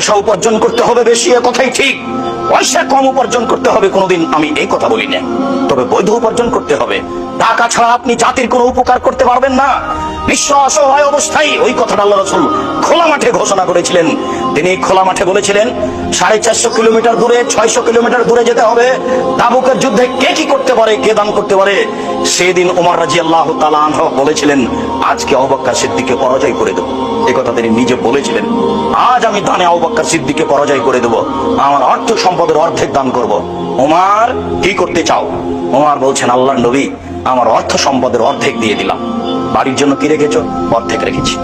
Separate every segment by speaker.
Speaker 1: পয়সা উপার্জন করতে হবে বেশি, এ কথাই ঠিক। পয়সা কম উপার্জন করতে হবে, কোনোদিন আমি এই কথা বলি না তবে বৈধ উপার্জন করতে হবে। টাকা ছাড়া আপনি জাতির কোনো উপকার করতে পারবেন না। নিঃস্ব অসহায় অবস্থায় ওই কথাটা আল্লাহ রসুল খোলা মাঠে ঘোষণা করেছিলেন। তিনি খোলা মাঠে বলেছিলেন, সাড়ে চারশো কিলোমিটার দূরে, ছয়শো কিলোমিটার দূরে যেতে হবে। তাবুকের যুদ্ধে কে কি করতে পারে, কে দান করতে পারে? সেদিন ওমর রাজি আল্লাহ বলেছিলেন, আজকে অবক্কা সিদ্দিকে পরাজয় করে দেবো। এ কথা তিনি নিজে বলেছিলেন, আজ আমি দানে অবক্কা সিদ্দিকে পরাজয় করে দেবো। আমার অর্থ সম্পদের অর্ধেক দান করব। ওমার, কি করতে চাও? ওমার বলছেন আল্লাহ নবী, আমার অর্থ সম্পদের অর্ধেক দিয়ে দিলাম। বাড়ির জন্য কি রেখেছ? অর্ধেক রেখেছি।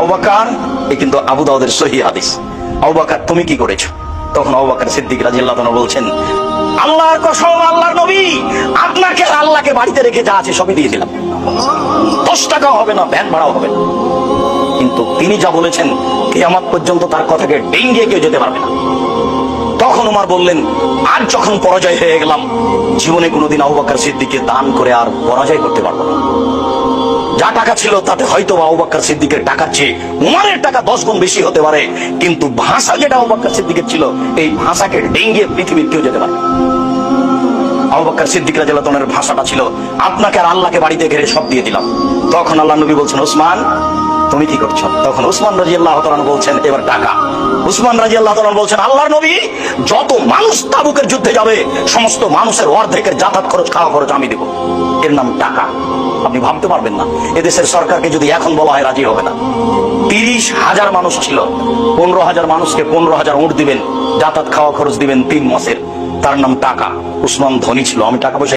Speaker 1: আবাকার এ কিন্তু আবু দাউদের সহি হাদিস। আবাকার তুমি কি করেছ? তখন আবাকার সিদ্দিক রাজিয়াল্লাহ বলছেন, আল্লাহর কসম, আল্লাহর নবী, আপনাকে আল্লাহকে বাড়িতে রেখে যা আছে সবই দিয়ে দিলাম। দশ টাকাও হবে না, ভ্যান ভাড়াও হবে না। কিন্তু তিনি যা বলেছেন, কিয়ামত পর্যন্ত তার কথাকে ডেঙ্গিয়ে কেউ যেতে পারবে না। তখন উমার বললেন, আর যখন পরাজয় হয়ে গেলাম, জীবনে কোনোদিন আবু সিদ্দিকে দান করে আর পরাজয় করতে পারব না। যা টাকা ছিল, তাতে হয়তো আবু বকর সিদ্দিকের টাকার চেয়ে উমারের টাকা দশ গুণ বেশি হতে পারে। কিন্তু ভাষা যেটা আবু সিদ্দিকের ছিল, এই ভাষাকে ডেঙ্গিয়ে পৃথিবীর কেউ যেতে পারে না। আবু বকর সিদ্দিক ভাষাটা ছিল, আপনাকে আর আল্লাহকে বাড়িতে ঘেরে সব দিয়ে দিলাম। তখন আল্লাহ নবী বলছেন, ওসমান তুমি কি করছ? তখন উসমান রাজি আল্লাহ বলছেন, এবার টাকা। উসমান রাজি আল্লাহ বলছেন, আল্লাহর নবী, যত মানুষ তাবুকের যুদ্ধে যাবে, সমস্ত মানুষের অর্ধেকের যাতায়াত খরচ, খাওয়া খরচ আমি দেবো। এর নাম টাকা। আপনি ভাবতে পারবেন না, এদেশের সরকারকে যদি এখন বলা হয়, রাজি হবে না। তিরিশ হাজার মানুষ ছিল, পনেরো হাজার মানুষকে পনেরো হাজার উঠ দিবেন, যাতায়াত, খাওয়া খরচ দিবেন তিন মাসের। তার নাম টাকা। উসমান ধনী ছিল, আমি টাকা পয়সা